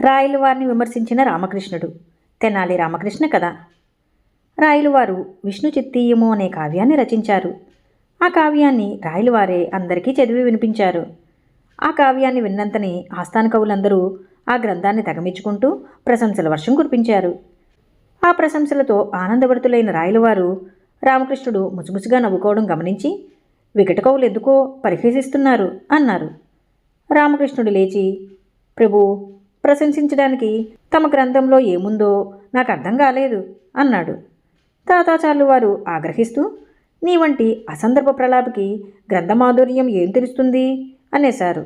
రాయలు వారిని విమర్శించిన రామకృష్ణుడు. తెనాలి రామకృష్ణ కథ. రాయలువారు విష్ణు చిత్తీయము అనే కావ్యాన్ని రచించారు. ఆ కావ్యాన్ని రాయలు వారే అందరికీ చదివి వినిపించారు. ఆ కావ్యాన్ని విన్నంతనే ఆస్థాన కవులందరూ ఆ గ్రంథాన్ని తగమించుకుంటూ ప్రశంసల వర్షం కురిపించారు. ఆ ప్రశంసలతో ఆనందభరితులైన రాయలవారు రామకృష్ణుడు ముసుముసుగా నవ్వుకోవడం గమనించి వికట కవులు ఎందుకో పరిహసిస్తున్నారు అన్నారు. రామకృష్ణుడు లేచి ప్రభు ప్రశంసించడానికి తమ గ్రంథంలో ఏముందో నాకు అర్థం కాలేదు అన్నాడు. తాతాచార్లు వారు ఆగ్రహిస్తూ నీ వంటి అసందర్భ ప్రలాపికి గ్రంథమాధుర్యం ఏం తెలుస్తుంది? అనేశారు.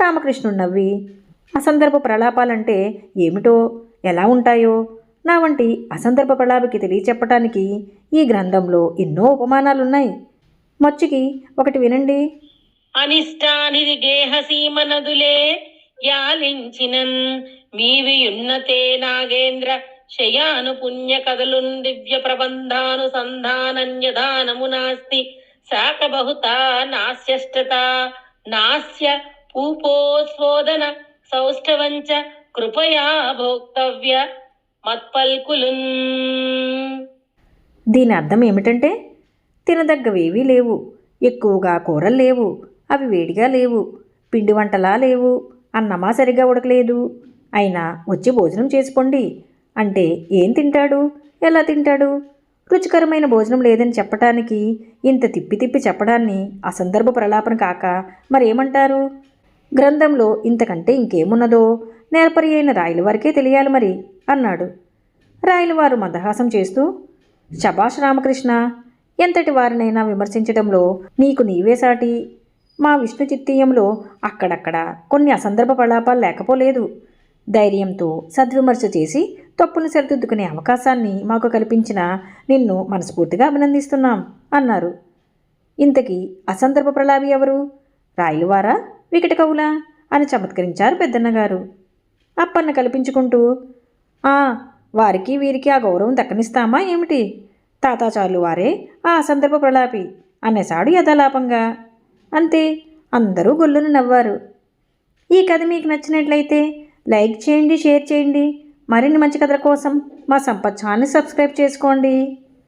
రామకృష్ణుడు నవ్వి అసందర్భ ప్రలాపాలంటే ఏమిటో ఎలా ఉంటాయో నా వంటి అసందర్భ ప్రలాపికి తెలియచెప్పటానికి ఈ గ్రంథంలో ఎన్నో ఉపమానాలున్నాయి. మచ్చికి ఒకటి వినండి. అనిష్టానిది దేహసీమ నదులే యాలించినన్ మీవియున్నతే నాగేంద్ర శయాను పుణ్య కథలున్ దివ్య ప్రబంధానుసంధానన్యదానము నాస్తి శాఖ బహుత నాస్యష్టత నాస్య పూపోస్వోదన సౌష్ఠవంచ కృపయా భోక్తవ్య మత్పల్కులున్ దీని అర్థం ఏమిటంటే తినదగ్గవేవీ లేవు ఎక్కువగా కూరలు లేవు అవి వేడిగా లేవు పిండి వంటలా లేవు అన్నమా సరిగా ఉడకలేదు. అయినా వచ్చి భోజనం చేసుకోండి. అంటే ఏం తింటాడు? ఎలా తింటాడు? రుచికరమైన భోజనం లేదని చెప్పటానికి ఇంత తిప్పి తిప్పి చెప్పడాన్ని అసందర్భ ప్రలాపన కాక మరేమంటారు? గ్రంథంలో ఇంతకంటే ఇంకేమున్నదో? నేర్పరి అయిన రాయల వారికే తెలియాలి మరి అన్నాడు. రాయలవారు మందహాసం చేస్తూ శభాష్ రామకృష్ణ ఎంతటి వారినైనా విమర్శించడంలో నీకు నీవే సాటి? మా విష్ణు చిత్తీయంలో అక్కడక్కడ కొన్ని అసందర్భ ప్రలాపాలు లేకపోలేదు. ధైర్యంతో సద్విమర్శ చేసి తప్పును సరిదిద్దుకునే అవకాశాన్ని మాకు కల్పించిన నిన్ను మనస్ఫూర్తిగా అభినందిస్తున్నాం అన్నారు. ఇంతకీ అసందర్భ ప్రలాపి ఎవరు? రాయలువారా? వికట కవులా అని చమత్కరించారు పెద్దన్నగారు. అప్పన్న కల్పించుకుంటూ "ఆ, వారికి వీరికి ఆ గౌరవం దక్కనిస్తామా ఏమిటి? తాతాచార్లు వారే ఆ అసందర్భ ప్రలాపి అనేశాడు యథాలాపంగా. అంతే. అందరూ గొల్లును నవ్వారు. ఈ కథ మీకు నచ్చినట్లయితే లైక్ చేయండి షేర్ చేయండి. మరిన్ని మంచి కథల కోసం మా సంపత్ ఛానల్ సబ్స్క్రైబ్ చేసుకోండి.